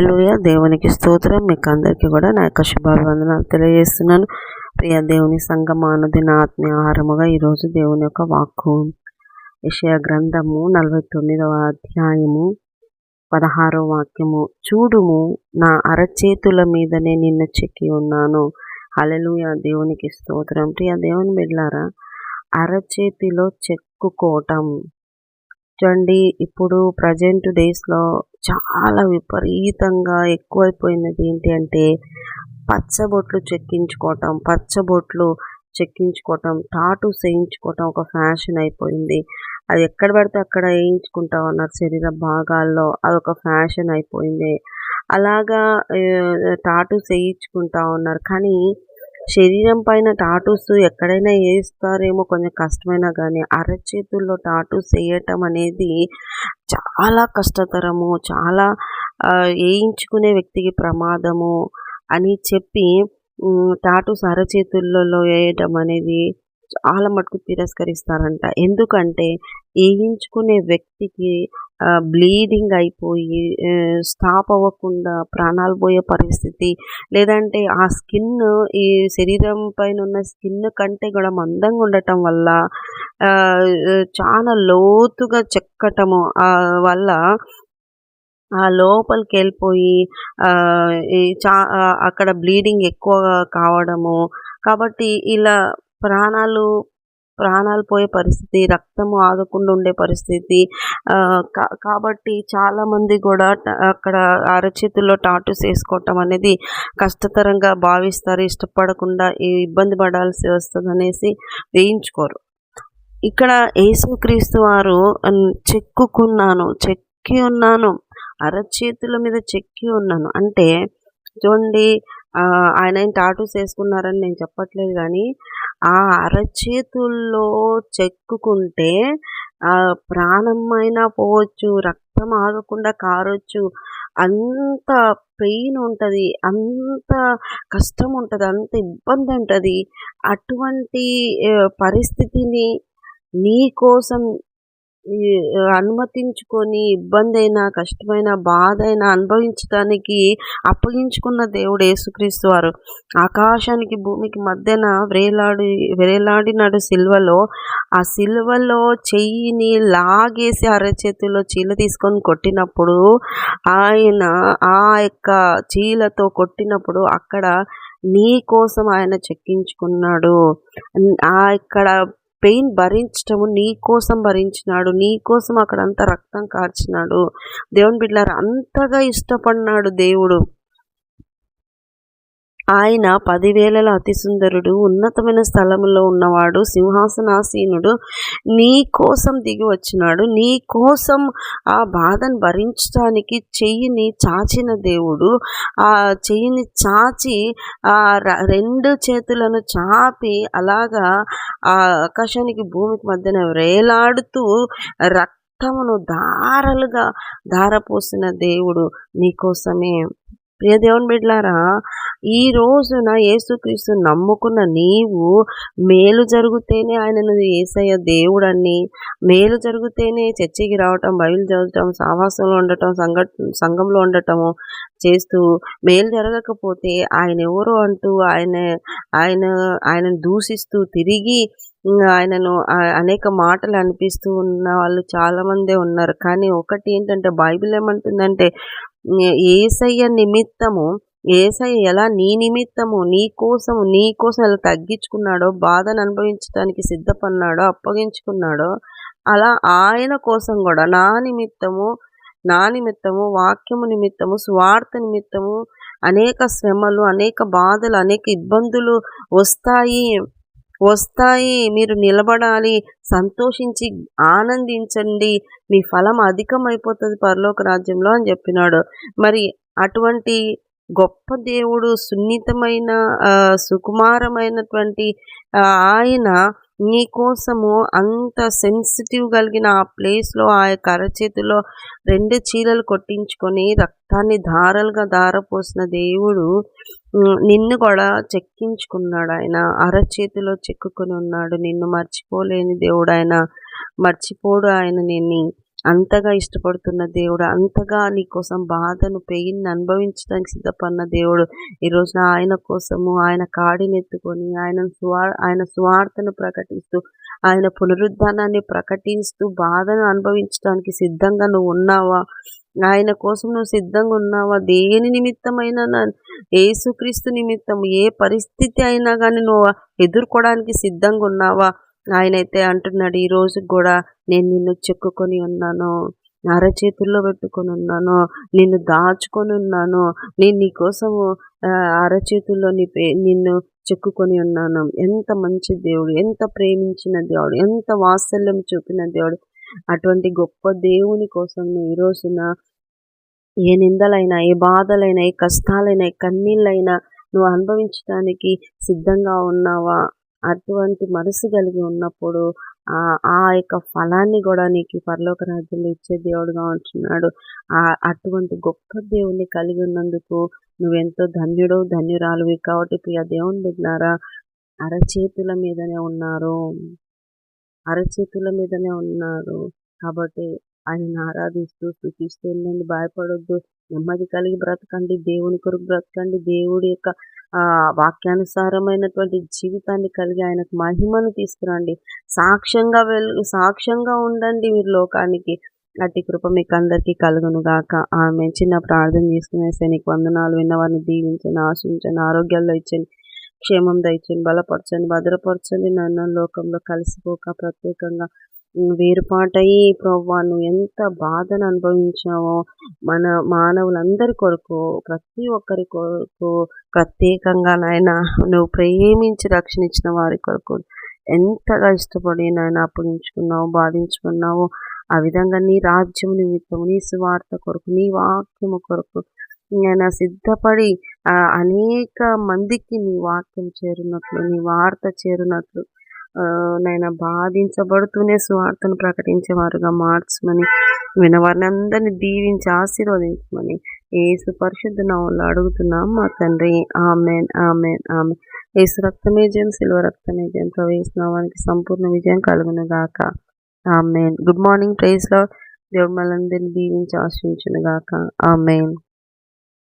హల్లెలూయా. దేవునికి స్తోత్రం. మీకు అందరికీ కూడా నా యొక్క శుభాభివందనాలు తెలియజేస్తున్నాను. ప్రియ దేవుని సంగమానుదిన ఆత్మీయ ఆహారముగా ఈరోజు దేవుని యొక్క వాక్కు. విషయ గ్రంథము నలభై తొమ్మిదవ అధ్యాయము పదహారవ వాక్యము. చూడుము నా అరచేతుల మీదనే నిన్ను చెక్కి ఉన్నాను. హల్లెలూయా. దేవునికి స్తోత్రం. ప్రియ దేవుని బిడ్లారా అరచేతిలో చెక్కుకోవటం చూడండి ఇప్పుడు ప్రజెంట్ డేస్లో చాలా విపరీతంగా ఎక్కువైపోయినది ఏంటి అంటే పచ్చబొట్లు చెక్కించుకోవటం పచ్చబొట్లు చెక్కించుకోవటం టాటూ చేయించుకోవటం ఒక ఫ్యాషన్ అయిపోయింది. అది ఎక్కడ పడితే అక్కడ వేయించుకుంటా ఉన్నారు శరీర భాగాల్లో అదొక ఫ్యాషన్ అయిపోయింది. అలాగా టాటు చేయించుకుంటా ఉన్నారు. కానీ శరీరం పైన టాటూస్ ఎక్కడైనా వేయిస్తారేమో కొంచెం కష్టమైనా కానీ అరచేతుల్లో టాటూస్ వేయటం అనేది చాలా కష్టతరము చాలా వేయించుకునే వ్యక్తికి ప్రమాదము అని చెప్పి టాటూస్ అరచేతుల్లో వేయటం అనేది చాలా మటుకు తిరస్కరిస్తారంట. ఎందుకంటే వేయించుకునే వ్యక్తికి బ్లీడింగ్ అయిపోయి స్టాప్ అవ్వకుండా ప్రాణాలు పోయే పరిస్థితి. లేదంటే ఆ స్కిన్ ఈ శరీరం పైన ఉన్న స్కిన్ కంటే కూడా మందంగా ఉండటం వల్ల చాలా లోతుగా చెక్కటము వల్ల ఆ లోపలికి వెళ్ళిపోయి చా అక్కడ బ్లీడింగ్ ఎక్కువ కావడము. కాబట్టి ఇలా ప్రాణాలు ప్రాణాలు పోయే పరిస్థితి రక్తము ఆగకుండా ఉండే పరిస్థితి కాబట్టి చాలామంది కూడా అక్కడ అరచేతుల్లో టాటూస్ వేసుకోవటం అనేది కష్టతరంగా భావిస్తారు. ఇష్టపడకుండా ఇబ్బంది పడాల్సి వస్తుంది అనేసి వేయించుకోరు. ఇక్కడ యేసుక్రీస్తు వారు చెక్కుకున్నాను చెక్కి ఉన్నాను అరచేతుల మీద చెక్కి ఉన్నాను. అంటే చూడండి ఆయన ఏం టాటూస్ వేసుకున్నారని నేను చెప్పట్లేదు కానీ ఆ అరచేతుల్లో చెక్కుకుంటే ప్రాణమైనా పోవచ్చు రక్తం ఆగకుండా కారొచ్చు. అంత పెయిన్ ఉంటుంది అంత కష్టం ఉంటుంది అంత ఇబ్బంది ఉంటుంది అటువంటి పరిస్థితిని నీ కోసం అనుమతించుకొని ఇబ్బంది అయినా కష్టమైన బాధ అయినా అనుభవించడానికి అప్పగించుకున్న దేవుడు యేసుక్రీస్తు వారు. ఆకాశానికి భూమికి మధ్యన వ్రేలాడి వ్రేలాడినాడు సిల్వలో ఆ సిల్వలో చెయ్యిని లాగేసి అరచేతిలో చీల తీసుకొని కొట్టినప్పుడు ఆయన ఆ యొక్క చీలతో కొట్టినప్పుడు అక్కడ నీ కోసం ఆయన చెక్కించుకున్నాడు. ఆ ఇక్కడ పెయిన్ భరించటము నీ కోసం భరించినాడు నీ కోసం అక్కడంతా రక్తం కార్చినాడు. దేవుని బిడ్డలారా అంతగా ఇష్టపడినాడు దేవుడు. ఆయన పదివేలలో అతి సుందరుడు ఉన్నతమైన స్థలంలో ఉన్నవాడు సింహాసనాసీనుడు. నీ కోసం దిగి వచ్చినాడు. నీ కోసం ఆ బాధను భరించడానికి చెయ్యిని చాచిన దేవుడు. ఆ చెయ్యిని చాచి ఆ రెండు చేతులను చాపి అలాగా ఆ ఆకాశానికి భూమికి మధ్యన వేలాడుతూ రక్తమును ధారలుగా ధారపోసిన దేవుడు నీకోసమే ప్రియ దేవుని బిడ్లారా ఈ రోజున యేసుక్రీస్తు నమ్ముకున్న నీవు మేలు జరిగితేనే ఆయనను ఏసయ్య దేవుడని మేలు జరిగితేనే చర్చికి రావటం బయలు చదవటం సావాసంలో ఉండటం సంఘ సంఘంలో ఉండటము చేస్తూ మేలు జరగకపోతే ఆయన ఎవరు అంటూ ఆయన ఆయన ఆయనను దూషిస్తూ తిరిగి ఆయనను అనేక మాటలు అనిపిస్తూ ఉన్న వాళ్ళు చాలామందే ఉన్నారు. కానీ ఒకటి ఏంటంటే బైబిల్ ఏమంటుందంటే ఏసయ్య నిమిత్తము ఏసయ్య ఎలా నీ నిమిత్తము నీ కోసము నీ కోసం ఎలా తగ్గించుకున్నాడో బాధను అనుభవించడానికి సిద్ధపడినాడో అప్పగించుకున్నాడో అలా ఆయన కోసం కూడా నా నిమిత్తము నా నిమిత్తము వాక్యము నిమిత్తము స్వార్థ నిమిత్తము అనేక శ్రమలు అనేక బాధలు అనేక ఇబ్బందులు వస్తాయి. వస్తాయి. మీరు నిలబడాలి సంతోషించి ఆనందించండి. మీ ఫలం అధికమైపోతుంది పరలోక రాజ్యంలో అని చెప్పినాడు. మరి అటువంటి గొప్ప దేవుడు సున్నితమైన సుకుమారమైనటువంటి ఆయన నీ కోసము అంత సెన్సిటివ్ కలిగిన ఆ ప్లేస్లో ఆ యొక్క అరచేతిలో రెండు చీలలు కొట్టించుకొని రక్తాన్ని ధారలుగా ధారపోసిన దేవుడు నిన్ను కూడా చెక్కించుకున్నాడు ఆయన. అరచేతిలో చెక్కుకొని ఉన్నాడు. నిన్ను మర్చిపోలేని దేవుడు ఆయన. మర్చిపోడు ఆయన నిన్ను. అంతగా ఇష్టపడుతున్న దేవుడు అంతగా నీ కోసం బాధను పెయిన్ అనుభవించడానికి సిద్ధపడిన దేవుడు. ఈ రోజున ఆయన కోసము ఆయన కాడినెత్తుకొని ఆయన సువార్ ఆయన సువార్తను ప్రకటిస్తూ ఆయన పునరుద్ధానాన్ని ప్రకటిస్తూ బాధను అనుభవించడానికి సిద్ధంగా నువ్వు ఉన్నావా? ఆయన కోసం నువ్వు సిద్ధంగా ఉన్నావా? దేని నిమిత్తమైనా ఏసుక్రీస్తు నిమిత్తం ఏ పరిస్థితి అయినా కానీ నువ్వు ఎదుర్కోవడానికి సిద్ధంగా ఉన్నావా? ఆయన అయితే అంటున్నాడు ఈ రోజు కూడా నేను నిన్ను చెక్కుకొని ఉన్నాను అరచేతుల్లో పెట్టుకొని ఉన్నాను నిన్ను దాచుకొని ఉన్నాను నేను నీకోసము అరచేతుల్లో నీ నిన్ను చెక్కుకొని ఉన్నాను. ఎంత మంచి దేవుడు ఎంత ప్రేమించిన దేవుడు ఎంత వాత్సల్యం చూపిన దేవుడు అటువంటి గొప్ప దేవుని కోసం నువ్వు ఈ రోజున ఏ నిందలైనా ఏ బాధలైనా ఏ కష్టాలైనా ఏ కన్నీళ్ళైనా నువ్వు అనుభవించడానికి సిద్ధంగా ఉన్నావా? అటువంటి మనసు కలిగి ఉన్నప్పుడు ఆ యొక్క ఫలాన్ని కూడా నీకు పరలోక రాజ్యంలో ఇచ్చే దేవుడుగా ఉంటున్నాడు. ఆ అటువంటి గొప్ప దేవుణ్ణి కలిగి ఉన్నందుకు నువ్వెంతో ధన్యుడు ధన్యురాలువి కాబట్టి ప్రియ దేవుని దగ్గర అరచేతుల మీదనే ఉన్నారు. అరచేతుల మీదనే ఉన్నారు. కాబట్టి ఆయన ఆరాధిస్తూ స్థుతిస్తూ ఉండండి భయపడొద్దు. నెమ్మది కలిగి బ్రతకండి. దేవుని కొరకు బ్రతకండి. దేవుడి యొక్క వాక్యానుసారమైనటువంటి జీవితాన్ని కలిగి ఆయనకు మహిమను తీసుకురండి. సాక్ష్యంగా వెళ్ళు సాక్ష్యంగా ఉండండి మీరు లోకానికి. అట్టి కృప మీకు అందరికీ కలుగును గాక ఆమె చిన్న ప్రార్థన చేసుకునేసే నీకు వందనాలు విన్నవారిని దీవించండి ఆశించండి ఆరోగ్యాల్లో ఇచ్చండి క్షేమం దయచండి బలపరచండి భద్రపరచండి. నన్ను లోకంలో కలిసిపోక ప్రత్యేకంగా వేరుపాటయి ప్రవ్వా నువ్వు ఎంత బాధను అనుభవించావో మన మానవులందరి కొరకు ప్రతి ఒక్కరి కొరకు ప్రత్యేకంగా నాయన నువ్వు ప్రేమించి రక్షణ ఇచ్చిన వారి కొరకు ఎంతగా ఇష్టపడి నాయన అప్పగించుకున్నావు బాధించుకున్నావు ఆ విధంగా నీ రాజ్యం నిమిత్తం నీ సువార్త కొరకు నీ వాక్యము కొరకు నేను సిద్ధపడి అనేక మందికి నీ వాక్యం చేరునట్లు నీ వార్త చేరునట్లు నాయన బాధించబడుతూనే సువార్తను ప్రకటించేవారుగా మార్చమని వినవారిని అందరినీ దీవించి ఆశీర్వదించమని ఏసు పరిశుద్ధ నవ్వులు అడుగుతున్నాం. మా తండ్రి ఆమెన్ ఆమెన్ ఆమె ఏసు రక్తమే జయం సిల్వ రక్తమే జయం. ప్రవేశనామానికి సంపూర్ణ విజయం కలుగును గాక ఆమెన్. గుడ్ మార్నింగ్ ప్రైజ్లో దేవుడు మనందరినీ దీవించి ఆశ్రయించును గాక ఆమెన్.